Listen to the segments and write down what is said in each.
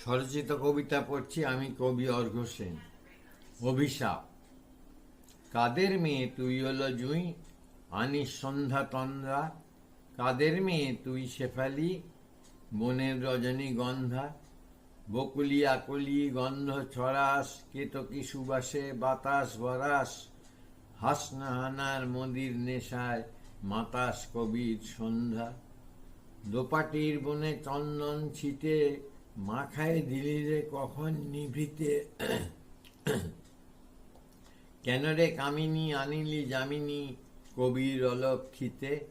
স্বরচিত কবিতা পড়ছি আমি কবি অর্ঘ সেন। অভিশাপ। কাদের মেয়ে তুই হলো জুই? আনিস সন্ধ্যা তন্দ্রা। কাদের মেয়ে তুই শেফালি? বনের রজনী গন্ধা। বকুলি আকলি গন্ধ ছড়াস, কেতকি সুবাসে বাতাস বরাস হাসনাহানার মদির নেশায় মাতাস কবির সন্ধ্যা। দোপাটির বনে চন্দন ছিটে মাখায় দিলি রে কখন নিভিতে? কেন রে কামিনী আনিলি যামিনী কবির অলক্ষিতে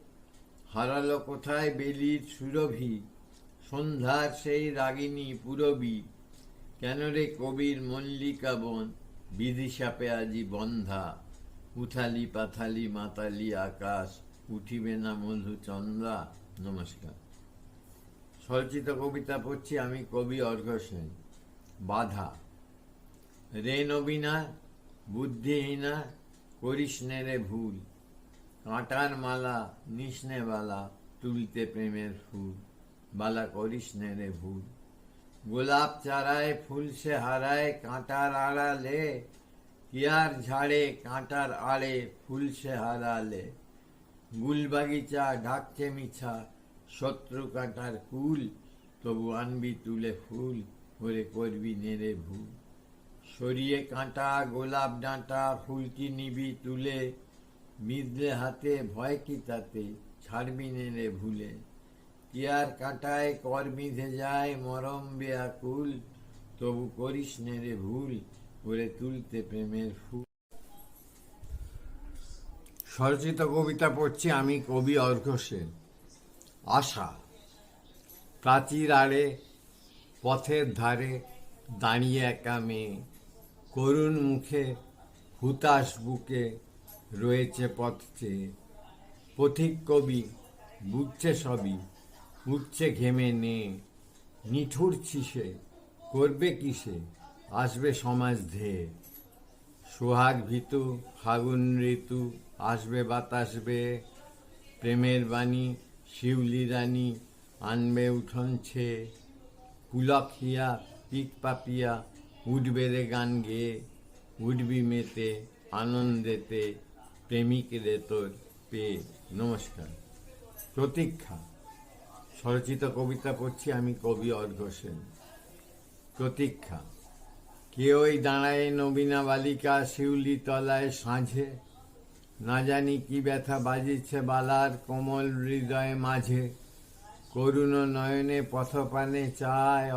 হারালো কোথায় বেলির সুরভি? সন্ধ্যার সেই রাগিনী পুরবী। কেন রে কবির মল্লিকা বন? বিধিশাপে আজি বন্ধা। উথালি পাথালি মাতালি আকাশ, উঠিবে না মধু চন্দ্রা। নমস্কার। স্বরচিত কবিতা পড়ছি আমি কবি অর্ঘ সেন। বাধা। রে নবীনা বুদ্ধিহীনা করিস রে ভুল। কাঁটার মালা নিষ্নে বালা, তুলতে প্রেমের ফুল। বালা, করিস রে ভুল। গোলাপ চারায় ফুল সে হারায়, কাঁটার আড়ালে। কিয়ার ঝাড়ে, কাঁটার আড়ে ফুল সে হারালে। গুল বাগিচা ঢাকছে মিছা শত্রু কাঁটার কুল, তবু আনবি তুলে ফুল করে করবি নেড়ে ভুল। সরিয়ে কাঁটা, গোলাপ ডাঁটা, ফুলকি নিবি তুলে, মিদলে হাতে, ভয় কি তাতে, ছাড়বি নেড়ে ভুলে। কিয়ার কাঁটায় কর বিঁধে যায় মরম বেয়াকুল, তবু করিস নেড়ে ভুল করে তুলতে প্রেমের ফুল। স্বরচিত কবিতা পড়ছি আমি কবি অর্ঘ সেন। আশা। প্রাচীর আড়ে, পথের ধারে দাঁড়িয়ে একা মেয়ে। করুণ মুখে হুতাশ বুকে রয়েছে পথ চেয়ে। পথিক কবি বুঝছে সবই, উঠছে ঘেমে নে নিঠুরছি সে করবে কিসে? আসবে সমাজ ধেয়ে। সোহাগ ভিতু, ফাগুন ঋতু, আসবে বাতাস বেয়ে। প্রেমের বাণী শিউলি রানী আনবে উঠনছে পুলক হিয়া পিক পাপিয়া, উঠবে রে গান গেয়ে উঠবি মেতে, আনন্দেতে, প্রেমিক রে তোর পেয়ে নমস্কার। প্রতীক্ষা। স্বরচিত কবিতা পড়ছি আমি কবি অর্ঘ সেন। প্রতীক্ষা। কেউই দাঁড়ায় নবীনা বালিকা শিউলি তলায় সাঁঝে না জানি কি ব্যথা বাজিছে বালার কোমল হৃদয়ে মাঝে। করুণ নয়নে পথপানে চায়